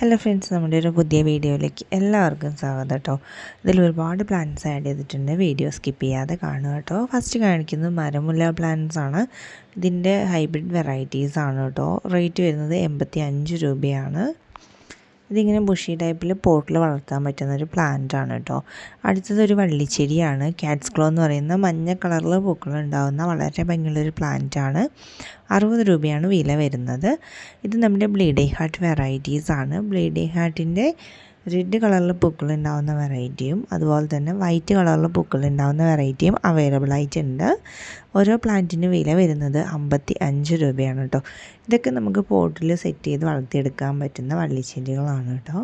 Hello friends നമ്മുടെ ഒരു പുതിയ വീഡിയോയിലേക്ക് എല്ലാവർക്കും സ്വാഗതം കേട്ടോ ഇതിൽ ഒരുപാട് പ്ലാന്റ്സ് ആഡ് ചെയ്തിട്ടുണ്ട്. വീഡിയോ സ്കിപ്പ് ചെയ്യാതെ കാണുക കേട്ടോ ഫസ്റ്റ് കാണിക്കുന്നത് മരമുല്ല പ്ലാന്റ്സ് ആണ്. ഇതിന്റെ ഹൈബ്രിഡ് വെറൈറ്റീസ് ആണ് കേട്ടോ റേറ്റ് വരുന്നത് എൺപത്തി അഞ്ച് രൂപയാണ്. ഇതിങ്ങനെ ബുഷി ടൈപ്പിൽ പോട്ടിൽ വളർത്താൻ പറ്റുന്ന ഒരു പ്ലാന്റ് ആണ് കേട്ടോ അടുത്തത് ഒരു വള്ളിച്ചെടിയാണ്. കാറ്റ്സ് ക്ലോ എന്ന് പറയുന്ന മഞ്ഞ കളറിൽ പൂക്കൾ ഉണ്ടാകുന്ന വളരെ ഭംഗിയുള്ളൊരു പ്ലാന്റ് ആണ്. അറുപത് രൂപയാണ് വില വരുന്നത്. ഇത് നമ്മുടെ ബ്ലീഡേ ഹാർട്ട് വെറൈറ്റീസ് ആണ്. ബ്ലീഡേ ഹാർട്ടിന്റെ റെഡ് കളറിൽ പൂക്കൾ ഉണ്ടാവുന്ന വെറൈറ്റിയും അതുപോലെ തന്നെ വൈറ്റ് കളറിൽ പൂക്കൾ ഉണ്ടാവുന്ന വെറൈറ്റിയും അവൈലബിൾ ആയിട്ടുണ്ട്. ഓരോ പ്ലാന്റിന് വില വരുന്നത് അമ്പത്തി അഞ്ച് രൂപയാണ് കേട്ടോ ഇതൊക്കെ നമുക്ക് പോട്ടിൽ സെറ്റ് ചെയ്ത് വളർത്തിയെടുക്കാൻ പറ്റുന്ന വള്ളിച്ചെടികളാണ് കേട്ടോ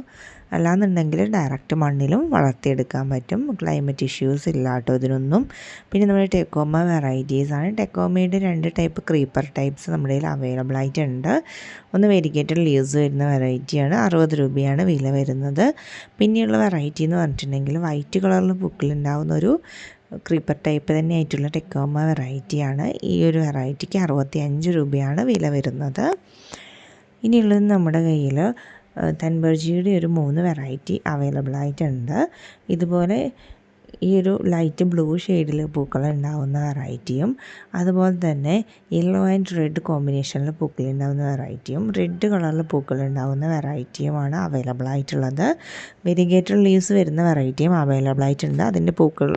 അല്ലാന്നുണ്ടെങ്കിൽ ഡയറക്റ്റ് മണ്ണിലും വളർത്തിയെടുക്കാൻ പറ്റും. ക്ലൈമറ്റ് ഇഷ്യൂസ് ഇല്ല കേട്ടോ ഇതിനൊന്നും. പിന്നെ നമ്മുടെ ടെക്കോമ വെറൈറ്റീസ് ആണ്. ടെക്കോമയുടെ രണ്ട് ടൈപ്പ് ക്രീപ്പർ ടൈപ്സ് നമ്മുടെ കയ്യിൽ അവൈലബിൾ ആയിട്ടുണ്ട്. ഒന്ന് വെരിഗേറ്റഡ് ലീവ്സ് വരുന്ന വെറൈറ്റിയാണ് അറുപത് രൂപയാണ് വില വരുന്നത്. പിന്നെയുള്ള വെറൈറ്റി എന്ന് പറഞ്ഞിട്ടുണ്ടെങ്കിൽ വൈറ്റ് കളറിൽ പൂക്കളുണ്ടാവുന്ന ഒരു ക്രീപ്പർ ടൈപ്പ് തന്നെ ആയിട്ടുള്ള ടെക്കോമ വെറൈറ്റിയാണ് ഈ ഒരു വെറൈറ്റിക്ക് അറുപത്തി അഞ്ച് രൂപയാണ് വില വരുന്നത്. ഇനിയുള്ളത് നമ്മുടെ കയ്യിൽ തൻബർജിയുടെ ഒരു മൂന്ന് വെറൈറ്റി അവൈലബിൾ ആയിട്ടുണ്ട്. ഇതുപോലെ ഈ ഒരു ലൈറ്റ് ബ്ലൂ ഷെയ്ഡിൽ പൂക്കൾ ഉണ്ടാവുന്ന വെറൈറ്റിയും അതുപോലെ തന്നെ യെല്ലോ ആൻഡ് റെഡ് കോമ്പിനേഷനിൽ പൂക്കൾ ഉണ്ടാവുന്ന വെറൈറ്റിയും റെഡ് കളറിൽ പൂക്കൾ ഉണ്ടാകുന്ന വെറൈറ്റിയുമാണ് അവൈലബിൾ ആയിട്ടുള്ളത്. വെരിഗേറ്റഡ് ലീവ്സ് വരുന്ന വെറൈറ്റിയും അവൈലബിൾ ആയിട്ടുണ്ട്. അതിന്റെ പൂക്കൾ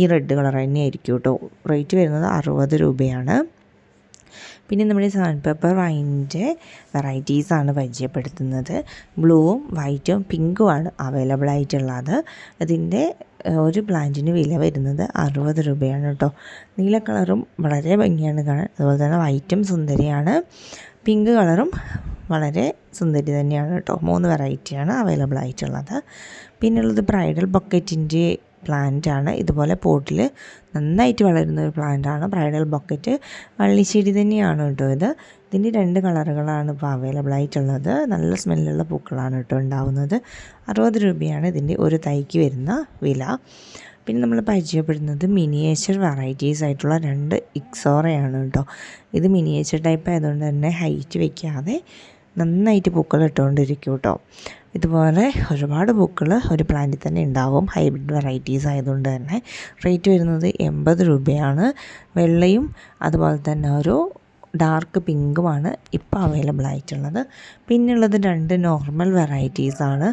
ഈ റെഡ് കളർ തന്നെയായിരിക്കും കേട്ടോ റേറ്റ് വരുന്നത് അറുപത് രൂപയാണ്. പിന്നെ നമ്മുടെ സാൻ പേപ്പർ വൈന്റെ വെറൈറ്റീസാണ് പരിചയപ്പെടുത്തുന്നത്. ബ്ലൂവും വൈറ്റും പിങ്കുമാണ് അവൈലബിൾ ആയിട്ടുള്ളത്. അതിന്റെ ഒരു പ്ലാന്റിന് വില വരുന്നത് അറുപത് രൂപയാണ് കേട്ടോ നീല കളറും വളരെ ഭംഗിയാണ് കാണാൻ. അതുപോലെ തന്നെ വൈറ്റും സുന്ദരിയാണ്. പിങ്ക് കളറും വളരെ സുന്ദരി തന്നെയാണ് കേട്ടോ മൂന്ന് വെറൈറ്റിയാണ് അവൈലബിൾ ആയിട്ടുള്ളത്. പിന്നുള്ളത് ബ്രൈഡൽ ബക്കറ്റിന്റെ പ്ലാന്റ് ആണ്. ഇതുപോലെ പോട്ടിൽ നന്നായിട്ട് വളരുന്ന ഒരു പ്ലാന്റ് ആണ്. ബ്രൈഡൽ ബക്കറ്റ് വള്ളിച്ചെടി തന്നെയാണ് കേട്ടോ ഇത്. ഇതിന്റെ രണ്ട് കളറുകളാണ് ഇപ്പോൾ അവൈലബിൾ ആയിട്ടുള്ളത്. നല്ല സ്മെല്ലുള്ള പൂക്കളാണ് കേട്ടോ ഉണ്ടാവുന്നത്. അറുപത് രൂപയാണ് ഇതിന്റെ ഒരു തൈക്ക് വരുന്ന വില. പിന്നെ നമ്മൾ പരിചയപ്പെടുന്നത് മിനിയേച്ചർ വെറൈറ്റീസ് ആയിട്ടുള്ള രണ്ട് ഇക്സോറയാണ് കേട്ടോ. ഇത് മിനിയേച്ചർ ടൈപ്പ് ആയതുകൊണ്ട് തന്നെ ഹൈറ്റ് വയ്ക്കാതെ നന്നായിട്ട് പൂക്കൾ ഇട്ടുകൊണ്ടിരിക്കും കേട്ടോ. ഇതുപോലെ ഒരുപാട് പൂക്കൾ ഒരു പ്ലാന്റിൽ തന്നെ ഉണ്ടാവും. ഹൈബ്രിഡ് വെറൈറ്റീസ് ആയതുകൊണ്ട് തന്നെ റേറ്റ് വരുന്നത് എൺപത് രൂപയാണ്. വെള്ളയും അതുപോലെ തന്നെ ഒരു ഡാർക്ക് പിങ്കുമാണ് ഇപ്പോൾ അവൈലബിൾ ആയിട്ടുള്ളത്. പിന്നുള്ളത് രണ്ട് നോർമൽ വെറൈറ്റീസാണ്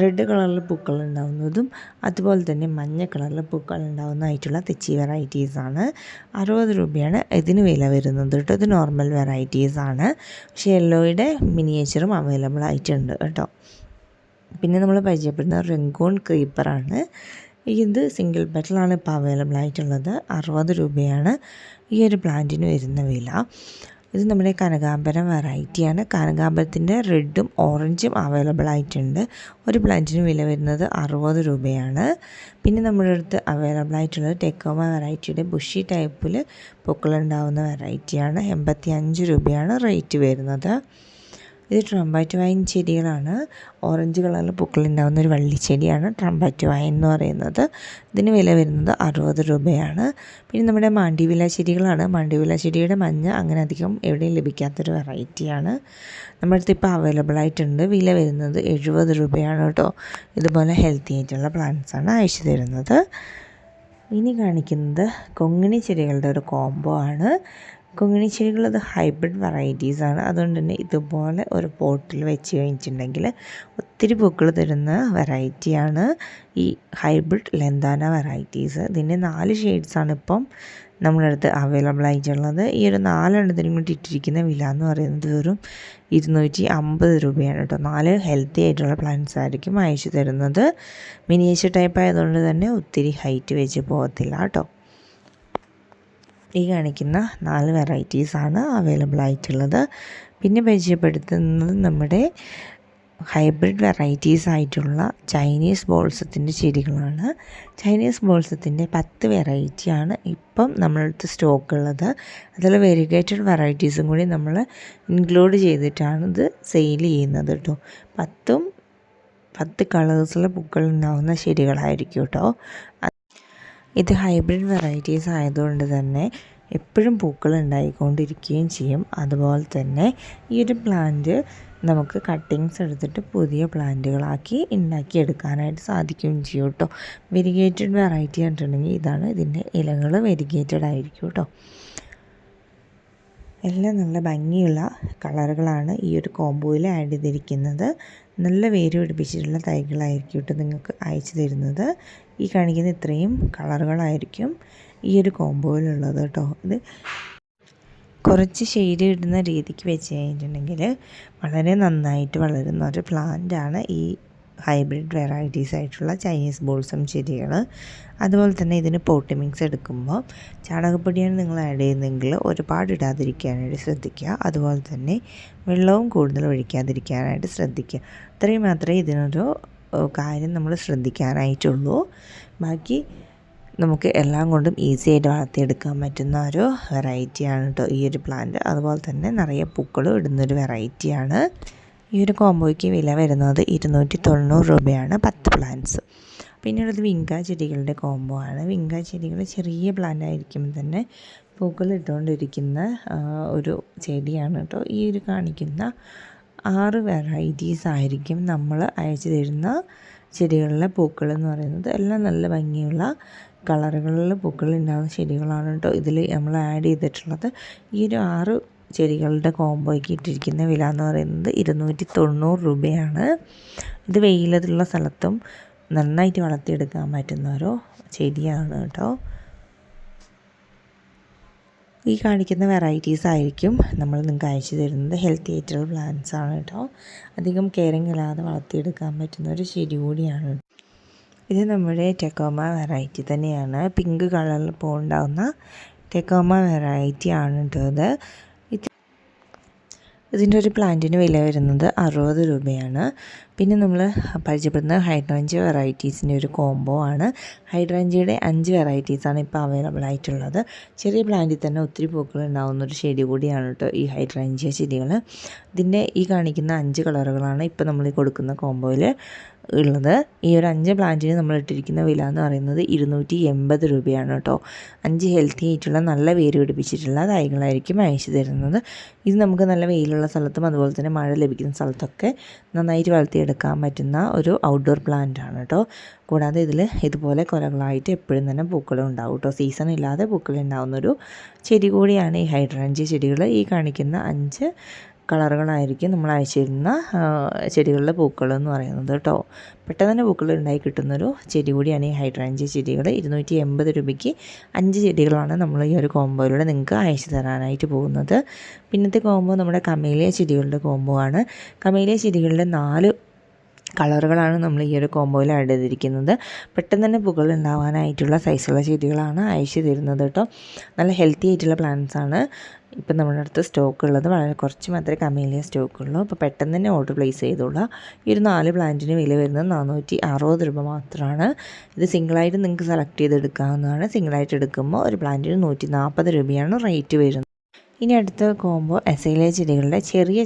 റെഡ് കളറിൽ പൂക്കൾ ഉണ്ടാവുന്നതും അതുപോലെ തന്നെ മഞ്ഞ കളറിൽ പൂക്കൾ ഉണ്ടാകുന്നതായിട്ടുള്ള തെച്ചി വെറൈറ്റീസാണ് അറുപത് രൂപയാണ് ഇതിന് വില വരുന്നത് കേട്ടോ. ഇത് നോർമൽ വെറൈറ്റീസാണ് പക്ഷേ യെല്ലോയുടെ മിനിയേച്ചറും അവൈലബിൾ ആയിട്ടുണ്ട് കേട്ടോ. പിന്നെ നമ്മൾ പരിചയപ്പെടുന്ന റെങ്കോൺ ക്രീപ്പറാണ് ഇത് സിംഗിൾ പെറ്റലാണ് ഇപ്പോൾ അവൈലബിൾ ആയിട്ടുള്ളത്. അറുപത് രൂപയാണ് ഈ ഒരു പ്ലാന്റിന് വരുന്ന വില. ഇത് നമ്മുടെ കനകാമ്പരം വെറൈറ്റിയാണ് കനകാമ്പരത്തിന്റെ റെഡും ഓറഞ്ചും അവൈലബിൾ ആയിട്ടുണ്ട്. ഒരു പ്ലാന്റിന് വില വരുന്നത് അറുപത് രൂപയാണ്. പിന്നെ നമ്മുടെ അടുത്ത് അവൈലബിൾ ആയിട്ടുള്ളത് ടെക്കോമ വെറൈറ്റിയുടെ ബുഷി ടൈപ്പിൽ പൂക്കളുണ്ടാവുന്ന വെറൈറ്റിയാണ് എൺപത്തി അഞ്ച് രൂപയാണ് റേറ്റ് വരുന്നത്. ഇത് ട്രംബാറ്റ് വൈൻ ചെടികളാണ്. ഓറഞ്ച് കളറിൽ പൂക്കളുണ്ടാകുന്ന ഒരു വള്ളിച്ചെടിയാണ് ട്രംബാറ്റ് വൈൻ എന്ന് പറയുന്നത്. ഇതിന് വില വരുന്നത് അറുപത് രൂപയാണ്. പിന്നെ നമ്മുടെ മാണ്ടിവില ചെടികളാണ്. മാണ്ടിവില ചെടിയുടെ മഞ്ഞ അങ്ങനെ അധികം എവിടെയും ലഭിക്കാത്തൊരു വെറൈറ്റിയാണ്. നമ്മുടെ അടുത്ത് ഇപ്പോൾ അവൈലബിൾ ആയിട്ടുണ്ട് വില വരുന്നത് എഴുപത് രൂപയാണ് കേട്ടോ. ഇതുപോലെ ഹെൽത്തി ആയിട്ടുള്ള പ്ലാന്റ്സാണ് അയച്ചു തരുന്നത്. ഇനി കാണിക്കുന്നത് കൊങ്ങിണി ചെടികളുടെ ഒരു കോംബോ ആണ്. കൊങ്ങിണി ചെടികൾ ഹൈബ്രിഡ് വെറൈറ്റീസ് ആണ്. അതുകൊണ്ട് തന്നെ ഇതുപോലെ ഒരു പോട്ടിൽ വെച്ച് കഴിഞ്ഞിട്ടുണ്ടെങ്കിൽ ഒത്തിരി പൂക്കൾ തരുന്ന വെറൈറ്റിയാണ് ഈ ഹൈബ്രിഡ് ലെന്താന വെറൈറ്റീസ് ഇതിന്റെ നാല് ഷെയ്ഡ്സാണ് ഇപ്പം നമ്മുടെ അടുത്ത് അവൈലബിൾ ആയിട്ടുള്ളത്. ഈ ഒരു നാലെണ്ണത്തിനും കൂടി ഇട്ടിരിക്കുന്ന വില എന്ന് പറയുന്നത് വെറും ഇരുന്നൂറ്റി അമ്പത് രൂപയാണ് കേട്ടോ. നാല് ഹെൽത്തി ആയിട്ടുള്ള പ്ലാന്റ്സ് ആയിരിക്കും അയച്ചു തരുന്നത്. മിനിയേച്ചർ ടൈപ്പ് ആയതുകൊണ്ട് തന്നെ ഒത്തിരി ഹൈറ്റ് വെച്ച് പോകത്തില്ല കേട്ടോ. ഈ കാണിക്കുന്ന നാല് വെറൈറ്റീസാണ് അവൈലബിൾ ആയിട്ടുള്ളത് പിന്നെ പരിചയപ്പെടുത്തുന്നത് നമ്മുടെ ഹൈബ്രിഡ് വെറൈറ്റീസ് ആയിട്ടുള്ള ചൈനീസ് ബോൾസത്തിന്റെ ചെടികളാണ്. ചൈനീസ് ബോൾസത്തിന്റെ പത്ത് വെറൈറ്റിയാണ് ഇപ്പം നമ്മളടുത്ത് സ്റ്റോക്ക് ഉള്ളത് അതിൽ വെരിഗേറ്റഡ് വെറൈറ്റീസും കൂടി നമ്മൾ ഇൻക്ലൂഡ് ചെയ്തിട്ടാണ് ഇത് സെയിൽ ചെയ്യുന്നത് കേട്ടോ. പത്തും പത്ത് കളേഴ്സിലെ പൂക്കൾ ഉണ്ടാകുന്ന ചെടികളായിരിക്കും കേട്ടോ. ഇത് ഹൈബ്രിഡ് വെറൈറ്റീസ് ആയതുകൊണ്ട് തന്നെ എപ്പോഴും പൂക്കൾ ഉണ്ടായിക്കൊണ്ടിരിക്കുകയും ചെയ്യും. അതുപോലെ തന്നെ ഈ ഒരു പ്ലാന്റ് നമുക്ക് കട്ടിങ്സ് എടുത്തിട്ട് പുതിയ പ്ലാന്റുകളാക്കി ഉണ്ടാക്കിയെടുക്കാനായിട്ട് സാധിക്കുകയും ചെയ്യും കേട്ടോ വെരിഗേറ്റഡ് വെറൈറ്റി ആയിട്ടുണ്ടെങ്കിൽ ഇതാണ് ഇതിന്റെ ഇലകൾ വെരിഗേറ്റഡ് ആയിരിക്കും കേട്ടോ എല്ലാം നല്ല ഭംഗിയുള്ള കളറുകളാണ് ഈ ഒരു കോംബോയിൽ ആഡ് ചെയ്തിരിക്കുന്നത്. നല്ല വേര് പിടിപ്പിച്ചിട്ടുള്ള തൈകളായിരിക്കും കേട്ടോ നിങ്ങൾക്ക് അയച്ചു തരുന്നത്. ഈ കാണിക്കുന്ന ഇത്രയും കളറുകളായിരിക്കും ഈ ഒരു കോംബോയിലുള്ളത് കേട്ടോ. ഇത് കുറച്ച് ഷെയ്ഡ് ഇടുന്ന രീതിക്ക് വെച്ച് കഴിഞ്ഞിട്ടുണ്ടെങ്കിൽ വളരെ നന്നായിട്ട് വളരുന്ന ഒരു പ്ലാന്റാണ് ഈ ഹൈബ്രിഡ് വെറൈറ്റീസ് ആയിട്ടുള്ള ചൈനീസ് ബോൾസം ചെടികൾ. അതുപോലെ തന്നെ ഇതിന് പോട്ടി മിക്സ് എടുക്കുമ്പോൾ ചാണകപ്പൊടിയാണ് നിങ്ങൾ ആഡ് ചെയ്യുന്നതെങ്കിൽ ഒരുപാട് ഇടാതിരിക്കാനായിട്ട് ശ്രദ്ധിക്കുക. അതുപോലെ തന്നെ വെള്ളവും കൂടുതൽ ഒഴിക്കാതിരിക്കാനായിട്ട് ശ്രദ്ധിക്കുക. അത്രയും മാത്രമേ ഇതിനൊരു കാര്യം നമ്മൾ ശ്രദ്ധിക്കാനായിട്ടുള്ളൂ. ബാക്കി നമുക്ക് എല്ലാം കൊണ്ടും ഈസി ആയിട്ട് വളർത്തിയെടുക്കാൻ പറ്റുന്ന ഒരു വെറൈറ്റിയാണ് കേട്ടോ ഈ ഒരു പ്ലാന്റ്. അതുപോലെ തന്നെ നിറയെ പൂക്കളും ഇടുന്നൊരു വെറൈറ്റിയാണ്. ഈ ഒരു കോംബോയ്ക്ക് വില വരുന്നത് ഇരുന്നൂറ്റി തൊണ്ണൂറ് രൂപയാണ് പത്ത് പ്ലാന്റ്സ്. പിന്നീട് വിങ്ക ചെടികളുടെ കോംബോ ആണ്. വിങ്ക ചെടികൾ ചെറിയ പ്ലാന്റ് ആയിരിക്കും തന്നെ പൂക്കൾ ഇട്ടുകൊണ്ടിരിക്കുന്ന ഒരു ചെടിയാണ് കേട്ടോ ഈ ഒരു കാണിക്കുന്ന ആറ് വെറൈറ്റീസ് ആയിരിക്കും നമ്മൾ അയച്ചു തരുന്ന ചെടികളിലെ പൂക്കൾ എന്ന് പറയുന്നത്. എല്ലാം നല്ല ഭംഗിയുള്ള കളറുകളിൽ പൂക്കൾ ഉണ്ടാകുന്ന ചെടികളാണ് കേട്ടോ ഇതിൽ നമ്മൾ ആഡ് ചെയ്തിട്ടുള്ളത്. ഈ ഒരു ആറ് ചെടികളുടെ കോംബോയ്ക്ക് ഇട്ടിരിക്കുന്ന വില എന്ന് പറയുന്നത് ഇരുന്നൂറ്റി തൊണ്ണൂറ് രൂപയാണ്. ഇത് വെയിലത്തുള്ള സ്ഥലത്തും നന്നായിട്ട് വളർത്തിയെടുക്കാൻ പറ്റുന്ന ഒരു ചെടിയാണ് കേട്ടോ. ഈ കാണിക്കുന്ന വെറൈറ്റീസ് ആയിരിക്കും നമ്മൾ നിങ്ങൾക്ക് അയച്ചു തരുന്നത്. ഹെൽത്തി ആയിട്ടുള്ള പ്ലാന്റ്സ് ആണ് കേട്ടോ. അധികം കെയറിങ് ഇല്ലാതെ വളർത്തിയെടുക്കാൻ പറ്റുന്ന ഒരു ചെടി കൂടിയാണ്. ഇത് നമ്മുടെ ടെക്കോമ വെറൈറ്റി തന്നെയാണ്. പിങ്ക് കളറിൽ പോണ്ടാവുന്ന ടെക്കോമ വെറൈറ്റി ആണ് കേട്ടോ ഇത്. ഇതിന്റെ ഒരു പ്ലാന്റിന് വില വരുന്നത് അറുപത് രൂപയാണ്. പിന്നെ നമ്മൾ പരിചയപ്പെടുന്ന ഹൈഡ്രാഞ്ചി വെറൈറ്റീസിന്റെ ഒരു കോംബോ ആണ്. ഹൈഡ്രാഞ്ചിയുടെ അഞ്ച് വെറൈറ്റീസാണ് ഇപ്പോൾ അവൈലബിൾ ആയിട്ടുള്ളത്. ചെറിയ പ്ലാന്റിൽ തന്നെ ഒത്തിരി പൂക്കൾ ഉണ്ടാകുന്ന ഒരു ചെടി കൂടിയാണ് കേട്ടോ ഈ ഹൈഡ്രാഞ്ചിയ ചെടികൾ. ഇതിന്റെ ഈ കാണിക്കുന്ന അഞ്ച് കളറുകളാണ് ഇപ്പോൾ നമ്മൾ കൊടുക്കുന്ന കോംബോയിൽ. ഉള്ളത്. ഈ ഒരു അഞ്ച് പ്ലാന്റിന് നമ്മൾ ഇട്ടിരിക്കുന്ന വില എന്ന് പറയുന്നത് ഇരുന്നൂറ്റി എൺപത് രൂപയാണ് കേട്ടോ. അഞ്ച് ഹെൽത്തി ആയിട്ടുള്ള നല്ല വേര് പിടിപ്പിച്ചിട്ടുള്ള തൈകളായിരിക്കും അയച്ചു തരുന്നത്. ഇത് നമുക്ക് നല്ല വെയിലുള്ള സ്ഥലത്തും അതുപോലെ തന്നെ മഴ ലഭിക്കുന്ന സ്ഥലത്തൊക്കെ നന്നായിട്ട് വളർത്തിയെടുക്കാൻ പറ്റുന്ന ഒരു ഔട്ട്ഡോർ പ്ലാന്റ് ആണ് കേട്ടോ. കൂടാതെ ഇതിൽ ഇതുപോലെ കുലകളായിട്ട് എപ്പോഴും തന്നെ പൂക്കളും ഉണ്ടാവും കേട്ടോ. സീസൺ ഇല്ലാതെ പൂക്കൾ ഉണ്ടാകുന്നൊരു ചെടി കൂടിയാണ് ഈ ഹൈഡ്രാഞ്ചി ചെടികൾ. ഈ കാണിക്കുന്ന അഞ്ച് കളറുകളായിരിക്കും നമ്മൾ അയച്ചിരുന്ന ചെടികളുടെ പൂക്കൾ എന്ന് പറയുന്നത് കേട്ടോ. പെട്ടെന്ന് തന്നെ പൂക്കൾ ഉണ്ടായി കിട്ടുന്നൊരു ചെടി കൂടിയാണ് ഈ ഹൈഡ്രാഞ്ചി ചെടികൾ. ഇരുന്നൂറ്റി എൺപത് രൂപയ്ക്ക് അഞ്ച് ചെടികളാണ് നമ്മൾ ഈ ഒരു കോമ്പോയിലൂടെ നിങ്ങൾക്ക് അയച്ചു തരാനായിട്ട് പോകുന്നത്. പിന്നത്തെ കോമ്പോ നമ്മുടെ കമേലിയ ചെടികളുടെ കോമ്പോ ആണ്. കമേലിയ ചെടികളുടെ നാല് കളറുകളാണ് നമ്മൾ ഈ ഒരു കോമ്പോയിൽ ആഡ് ചെയ്തിരിക്കുന്നത്. പെട്ടെന്ന് തന്നെ പൂക്കൾ ഉണ്ടാവാനായിട്ടുള്ള സൈസുള്ള ചെടികളാണ് അയച്ചു തരുന്നത് കേട്ടോ. നല്ല ഹെൽത്തി ആയിട്ടുള്ള പ്ലാന്റ്സ് ആണ്. ഇപ്പം നമ്മുടെ അടുത്ത് സ്റ്റോക്ക് ഉള്ളത് വളരെ കുറച്ച് മാത്രമേ കമേലിയ സ്റ്റോക്ക് ഉള്ളൂ അപ്പോൾ പെട്ടെന്ന് തന്നെ ഓർഡർ പ്ലേസ് ചെയ്തോളാം. ഈ ഒരു നാല് പ്ലാന്റിന് വില വരുന്നത് നാനൂറ്റി അറുപത് രൂപ മാത്രമാണ്. ഇത് സിംഗിളായിട്ട് നിങ്ങൾക്ക് സെലക്ട് ചെയ്തെടുക്കാവുന്നതാണ്. സിംഗിളായിട്ട് എടുക്കുമ്പോൾ ഒരു പ്ലാന്റിന് നൂറ്റി നാൽപ്പത് രൂപയാണ് റേറ്റ് വരുന്നത്. ഇനി അടുത്ത കോംബോ എസൈലിയ ചെടികളുടെ ചെറിയ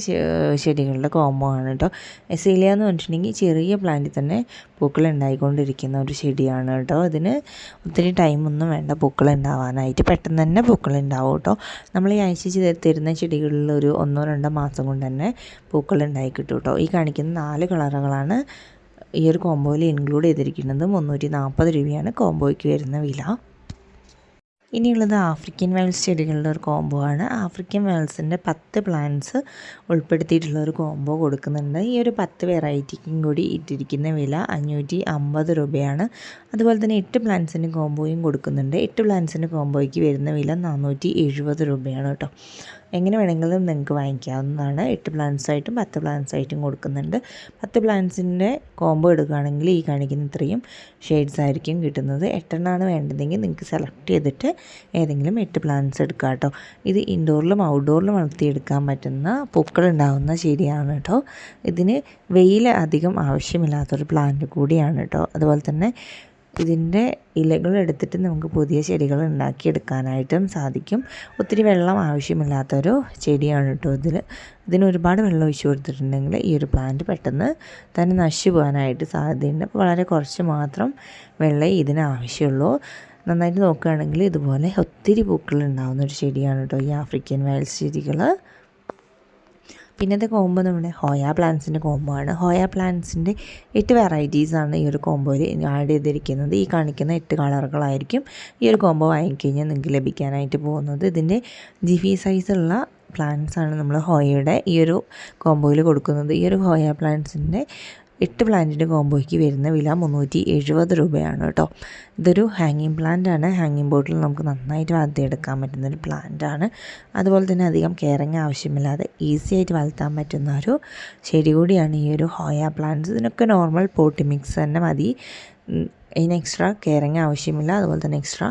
ചെടികളുടെ കോംബോ ആണ് കേട്ടോ എസൈലിയ എന്ന് പറഞ്ഞിട്ടുണ്ടെങ്കിൽ ചെറിയ പ്ലാന്റിൽ തന്നെ പൂക്കൾ ഉണ്ടായിക്കൊണ്ടിരിക്കുന്ന ഒരു ചെടിയാണ് കേട്ടോ ഇതിന് ഒത്തിരി ടൈമൊന്നും വേണ്ട പൂക്കൾ ഉണ്ടാവാനായിട്ട് പെട്ടെന്ന് തന്നെ പൂക്കൾ ഉണ്ടാവും കേട്ടോ നമ്മൾ ഈ അയച്ചു തരുന്ന ചെടികളിൽ ഒരു ഒന്നോ രണ്ടോ മാസം കൊണ്ട് തന്നെ പൂക്കൾ ഉണ്ടായി കിട്ടും കേട്ടോ ഈ കാണിക്കുന്ന നാല് കളറുകളാണ് ഈ ഒരു കോംബോയിൽ ഇൻക്ലൂഡ് ചെയ്തിരിക്കുന്നത്. മുന്നൂറ്റി നാൽപ്പത് രൂപയാണ് കോംബോയ്ക്ക് വരുന്ന വില. ഇനിയുള്ളത് ആഫ്രിക്കൻ വയൽസ് ചെടികളുടെ ഒരു കോംബോ ആണ്. ആഫ്രിക്കൻ വയൽസിന്റെ പത്ത് പ്ലാന്റ്സ് ഉൾപ്പെടുത്തിയിട്ടുള്ള ഒരു കോംബോ കൊടുക്കുന്നുണ്ട്. ഈ ഒരു പത്ത് വെറൈറ്റിക്കും കൂടി ഇട്ടിരിക്കുന്ന വില അഞ്ഞൂറ്റി അമ്പത് രൂപയാണ്. അതുപോലെ തന്നെ എട്ട് പ്ലാന്റ്സിന്റെ കോംബോയും കൊടുക്കുന്നുണ്ട്. എട്ട് പ്ലാന്റ്സിന്റെ കോംബോയ്ക്ക് വരുന്ന വില നാനൂറ്റി എഴുപത് രൂപയാണ് കേട്ടോ. എങ്ങനെ വേണമെങ്കിലും നിങ്ങൾക്ക് വാങ്ങിക്കാവുന്നതാണ്. എട്ട് പ്ലാന്റ്സായിട്ടും പത്ത് പ്ലാന്റ്സായിട്ടും കൊടുക്കുന്നുണ്ട്. പത്ത് പ്ലാന്റ്സിന്റെ കോംബോ എടുക്കുകയാണെങ്കിൽ ഈ കാണിക്കുന്ന ഇത്രയും ഷെയ്ഡ്സ് ആയിരിക്കും കിട്ടുന്നത്. എട്ടെണ്ണമാണ് വേണ്ടതെങ്കിൽ നിങ്ങൾക്ക് സെലക്ട് ചെയ്തിട്ട് ഏതെങ്കിലും എട്ട് പ്ലാന്റ്സ് എടുക്കുക കേട്ടോ. ഇത് ഇൻഡോറിലും ഔട്ട്ഡോറിലും വളർത്തിയെടുക്കാൻ പറ്റുന്ന പൂക്കൾ ഉണ്ടാകുന്ന ശരിയാണ് കേട്ടോ. ഇതിന് വെയിൽ അധികം ആവശ്യമില്ലാത്തൊരു പ്ലാന്റ് കൂടിയാണ് കേട്ടോ. അതുപോലെ തന്നെ ഇതിന്റെ ഇലകൾ എടുത്തിട്ട് നമുക്ക് പുതിയ ചെടികൾ ഉണ്ടാക്കിയെടുക്കാനായിട്ടും സാധിക്കും. ഒത്തിരി വെള്ളം ആവശ്യമില്ലാത്തൊരു ചെടിയാണ് കേട്ടോ ഇതിൽ. ഇതിന് ഒരുപാട് വെള്ളം ഒഴിച്ചു കൊടുത്തിട്ടുണ്ടെങ്കിൽ ഈ ഒരു പ്ലാന്റ് പെട്ടെന്ന് തന്നെ നശിച്ചു പോകാനായിട്ട് സാധ്യതയുണ്ട്. അപ്പോൾ വളരെ കുറച്ച് മാത്രം വെള്ളം ഇതിന് ആവശ്യമുള്ളൂ. നന്നായിട്ട് നോക്കുകയാണെങ്കിൽ ഇതുപോലെ ഒത്തിരി പൂക്കൾ ഉണ്ടാകുന്ന ഒരു ചെടിയാണ് കേട്ടോ ഈ ആഫ്രിക്കൻ വയൽസ് ചെടികൾ. പിന്നത്തെ കോംബോ നമ്മുടെ ഹോയ പ്ലാന്റ്സിന്റെ കോംബോ ആണ്. ഹോയ പ്ലാന്റ്സിന്റെ എട്ട് വെറൈറ്റീസാണ് ഈ ഒരു കോംബോയിൽ ആഡ് ചെയ്തിരിക്കുന്നത്. ഈ കാണിക്കുന്ന എട്ട് കളറുകളായിരിക്കും ഈ ഒരു കോംബോ വാങ്ങിക്കഴിഞ്ഞാൽ നിങ്ങൾക്ക് ലഭിക്കാനായിട്ട് പോകുന്നത്. ഇതിന്റെ ജിഫി സൈസുള്ള പ്ലാന്റ്സ് ആണ് നമ്മൾ ഹോയയുടെ ഈ ഒരു കോംബോയിൽ കൊടുക്കുന്നത്. ഈ ഒരു ഹോയ പ്ലാന്റ്സിന്റെ എട്ട് പ്ലാന്റിന്റെ കോംബോയ്ക്ക് വരുന്ന വില മുന്നൂറ്റി എഴുപത് രൂപയാണ് കേട്ടോ. ഇതൊരു ഹാങ്ങിങ് പ്ലാന്റ് ആണ്. ഹാങ്ങിങ് ബോട്ടിൽ നമുക്ക് നന്നായിട്ട് വളർത്തിയെടുക്കാൻ പറ്റുന്ന ഒരു പ്ലാന്റ് ആണ്. അതുപോലെ തന്നെ അധികം കെയറിങ് ആവശ്യമില്ലാതെ ഈസി ആയിട്ട് വളർത്താൻ പറ്റുന്ന ഒരു ചെടി കൂടിയാണ് ഈ ഒരു ഹോയ പ്ലാന്റ്സ് ഇതിനൊക്കെ നോർമൽ പോട്ടി മിക്സ് തന്നെ മതി. ഇതിന് എക്സ്ട്രാ കെയറിങ് ആവശ്യമില്ല. അതുപോലെ തന്നെ എക്സ്ട്രാ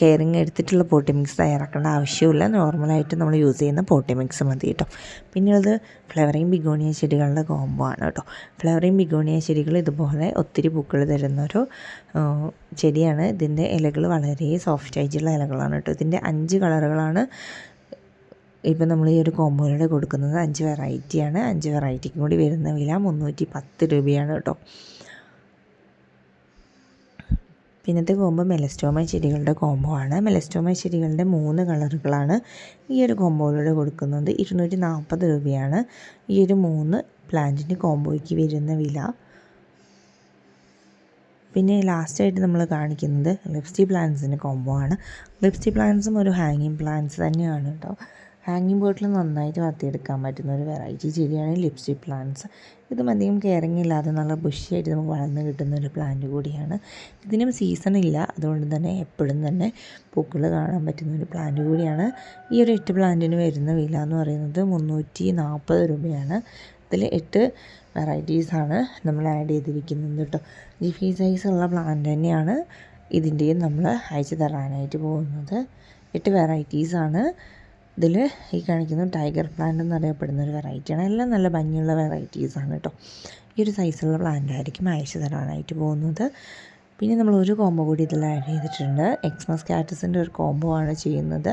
കെയറിങ് എടുത്തിട്ടുള്ള പോട്ടി മിക്സ് തയ്യാറാക്കേണ്ട ആവശ്യമില്ല. നോർമലായിട്ട് നമ്മൾ യൂസ് ചെയ്യുന്ന പോട്ടി മിക്സ് മതി കേട്ടോ പിന്നെയുള്ളത് ഫ്ലവറിങ് ബിഗോണിയ ചെടികളുടെ കോംബോ ആണ് കേട്ടോ ഫ്ലവറിങ് ബിഗോണിയ ചെടികൾ ഇതുപോലെ ഒത്തിരി പൂക്കൾ തരുന്നൊരു ചെടിയാണ്. ഇതിന്റെ ഇലകൾ വളരെ സോഫ്റ്റ് ആയിട്ടുള്ള ഇലകളാണ് കേട്ടോ ഇതിന്റെ അഞ്ച് കളറുകളാണ് ഇപ്പം നമ്മൾ ഈ ഒരു കോമ്പോയിലൂടെ കൊടുക്കുന്നത്. അഞ്ച് വെറൈറ്റിയാണ് അഞ്ച് വെറൈറ്റിക്കും കൂടി വരുന്ന വില മുന്നൂറ്റി പത്ത് രൂപയാണ് കേട്ടോ പിന്നത്തെ കോമ്പോ മെലസ്റ്റോമ ചെടികളുടെ കോമ്പോ ആണ്. മെലസ്റ്റോമ ചെടികളുടെ മൂന്ന് കളറുകളാണ് ഈ ഒരു കോമ്പോയിലൂടെ കൊടുക്കുന്നത്. ഇരുന്നൂറ്റി നാൽപ്പത് രൂപയാണ്. ഈ ഒരു മൂന്ന് പ്ലാന്റിന് കോമ്പോയ്ക്ക് വരുന്ന വില. പിന്നെ ലാസ്റ്റായിട്ട് നമ്മൾ കാണിക്കുന്നത് ലിപ്സ്റ്റി പ്ലാന്റ്സിന്റെ കോമ്പോ ആണ്. ലിപ്സ്റ്റി പ്ലാന്റ്സും ഒരു ഹാങ്ങിങ് പ്ലാന്റ്സ് തന്നെയാണ് കേട്ടോ ഹാങ്ങിങ് ബോട്ടിൽ നന്നായിട്ട് വളർത്തിയെടുക്കാൻ പറ്റുന്ന ഒരു വെറൈറ്റി ചെടിയാണ് ലിപ്സ്റ്റിക് പ്ലാന്റ്സ്. ഇതും അധികം കെയറിങ് ഇല്ലാതെ നല്ല ബുഷിയായിട്ട് നമുക്ക് വളർന്ന് കിട്ടുന്ന ഒരു പ്ലാന്റ് കൂടിയാണ്. ഇതിനും സീസൺ ഇല്ല. അതുകൊണ്ട് തന്നെ എപ്പോഴും തന്നെ പൂക്കൾ കാണാൻ പറ്റുന്ന ഒരു പ്ലാന്റ് കൂടിയാണ്. ഈ ഒരു എട്ട് പ്ലാന്റിന് വരുന്ന വില എന്ന് പറയുന്നത് മുന്നൂറ്റി നാൽപ്പത് രൂപയാണ്. ഇതിൽ എട്ട് വെറൈറ്റീസാണ് നമ്മൾ ആഡ് ചെയ്തിരിക്കുന്നത് കേട്ടോ. ജിഫി ഉള്ള പ്ലാന്റ് തന്നെയാണ് ഇതിന്റെയും നമ്മൾ അയച്ചു തരാനായിട്ട് പോകുന്നത്. എട്ട് വെറൈറ്റീസാണ് ഇതിൽ ഈ കാണിക്കുന്ന ടൈഗർ പ്ലാന്റ് എന്നറിയപ്പെടുന്ന ഒരു വെറൈറ്റിയാണ്. എല്ലാം നല്ല ഭംഗിയുള്ള വെറൈറ്റീസാണ് കേട്ടോ. ഈ ഒരു സൈസുള്ള പ്ലാന്റ് ആയിരിക്കും അയച്ചു തരാനായിട്ട് പോകുന്നത്. പിന്നെ നമ്മൾ ഒരു കോംബോ കൂടി ഇതിൽ ആഡ് ചെയ്തിട്ടുണ്ട്. എക്സ്മസ് കാറ്റസിന്റെ ഒരു കോംബോ ആണ് ചെയ്യുന്നത്.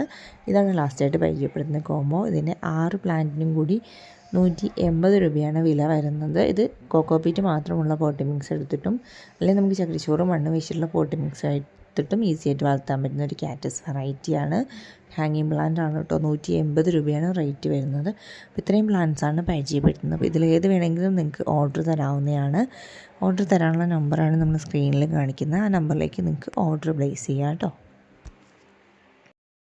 ഇതാണ് ലാസ്റ്റായിട്ട് പരിചയപ്പെടുന്ന കോംബോ ഇതിന്റെ ആറ് പ്ലാന്റിനും കൂടി നൂറ്റി എൺപത് രൂപയാണ് വില വരുന്നത്. ഇത് കോക്കോപ്പീറ്റ് മാത്രമുള്ള പോട്ടി മിക്സ് എടുത്തിട്ടും അല്ലെങ്കിൽ നമുക്ക് ചകിരിച്ചോറ് മണ്ണ് വെച്ചിട്ടുള്ള പോട്ടി മിക്സ് എടുത്തിട്ടും ഈസി ആയിട്ട് വളർത്താൻ പറ്റുന്ന ഒരു കാറ്റസ് വെറൈറ്റിയാണ് ഹാങ്ങിങ് പ്ലാന്റ് ആണ് കേട്ടോ നൂറ്റി എൺപത് രൂപയാണ് റേറ്റ് വരുന്നത്. അപ്പോൾ ഇത്രയും പ്ലാന്റ്സാണ് പരിചയപ്പെടുത്തുന്നത്. അപ്പോൾ ഇതിൽ ഏത് വേണമെങ്കിലും നിങ്ങൾക്ക് ഓർഡർ തരാവുന്നതാണ്. ഓർഡർ തരാനുള്ള നമ്പറാണ് നമ്മൾ സ്ക്രീനിൽ കാണിക്കുന്നത്. ആ നമ്പറിലേക്ക് നിങ്ങൾക്ക് ഓർഡർ പ്ലേസ് ചെയ്യാം കേട്ടോ.